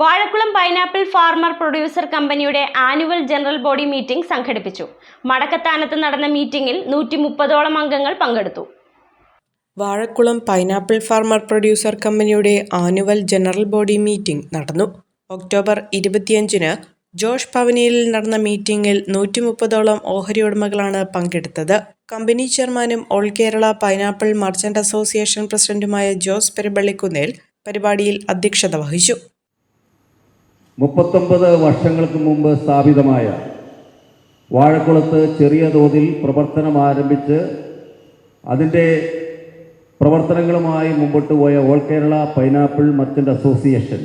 Vazhakulam pineapple farmer producer കമ്പനിയുടെ annual general body meeting സംഘടിപ്പിച്ചു. മടക്കത്താനത്ത് നടന്ന മീറ്റിംഗിൽ നൂറ്റി മുപ്പതോളം അംഗങ്ങൾ പങ്കെടുത്തു. വാഴക്കുളം പൈനാപ്പിൾ ഫാർമർ പ്രൊഡ്യൂസർ കമ്പനിയുടെ ആനുവൽ ജനറൽ ബോഡി മീറ്റിംഗ് നടന്നു. ഒക്ടോബർ ഇരുപത്തിയഞ്ചിന് ജോഷ് ഭവനിയിൽ നടന്ന മീറ്റിംഗിൽ നൂറ്റി മുപ്പതോളം ഓഹരി ഉടമകളാണ് പങ്കെടുത്തത്. കമ്പനി ചെയർമാനും all Kerala pineapple merchant association പ്രസിഡന്റുമായ ജോസ് പെരുമ്പള്ളിക്കുന്നേൽ പരിപാടിയിൽ അധ്യക്ഷത വഹിച്ചു. മുപ്പത്തൊമ്പത് വർഷങ്ങൾക്ക് മുമ്പ് സ്ഥാപിതമായ വാഴക്കുളത്ത് ചെറിയ തോതിൽ പ്രവർത്തനം ആരംഭിച്ച് അതിന്റെ പ്രവർത്തനങ്ങളുമായി മുമ്പോട്ട് പോയ all Kerala pineapple merchant association.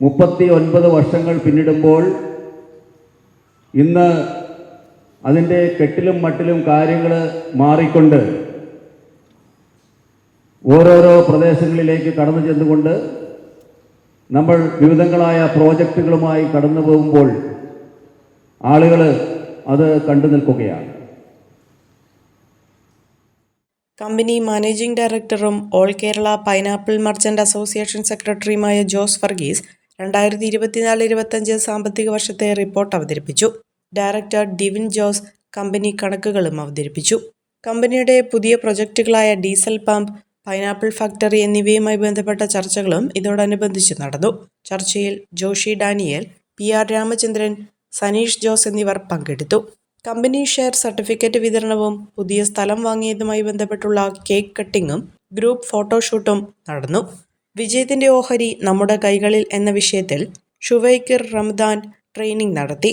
മുപ്പത്തി ഒൻപത് വർഷങ്ങൾ പിന്നിടുമ്പോൾ ഇന്ന് അതിന്റെ കെട്ടിലും മട്ടിലും കാര്യങ്ങൾ മാറിക്കൊണ്ട് ഓരോരോ പ്രദേശങ്ങളിലേക്ക് കടന്നു ചെന്നുകൊണ്ട് നമ്മൾ വിവിധങ്ങളായ പ്രോജക്റ്റുകളുമായി കടന്നു പോകുമ്പോൾ ആളുകൾ അത് കണ്ടു നിൽക്കുകയാണ്. കമ്പനി മാനേജിംഗ് ഡയറക്ടറും all Kerala pineapple merchant association സെക്രട്ടറിയുമായ ജോസ് ഫർഗീസ് രണ്ടായിരത്തി ഇരുപത്തിനാല് ഇരുപത്തഞ്ച് സാമ്പത്തിക വർഷത്തെ റിപ്പോർട്ട് അവതരിപ്പിച്ചു. ഡയറക്ടർ ഡിവിൻ ജോസ് കമ്പനി കണക്കുകളും അവതരിപ്പിച്ചു. കമ്പനിയുടെ പുതിയ പ്രൊജക്റ്റുകളായ ഡീസൽ പമ്പ് പൈനാപ്പിൾ ഫാക്ടറി എന്നിവയുമായി ബന്ധപ്പെട്ട ചർച്ചകളും ഇതോടനുബന്ധിച്ച് നടന്നു. ചർച്ചയിൽ ജോഷി ഡാനിയൽ പി ആർ രാമചന്ദ്രൻ സനീഷ് ജോസ് എന്നിവർ പങ്കെടുത്തു. കമ്പനി ഷെയർ സർട്ടിഫിക്കറ്റ് വിതരണവും പുതിയ സ്ഥലം വാങ്ങിയതുമായി ബന്ധപ്പെട്ടുള്ള കേക്ക് കട്ടിങ്ങും ഗ്രൂപ്പ് ഫോട്ടോഷൂട്ടും നടന്നു. വിജയത്തിന്റെ ഓഹരി നമ്മുടെ കൈകളിൽ എന്ന വിഷയത്തിൽ ഷുവൈക്കിർ റംദാൻ ട്രെയിനിംഗ് നടത്തി.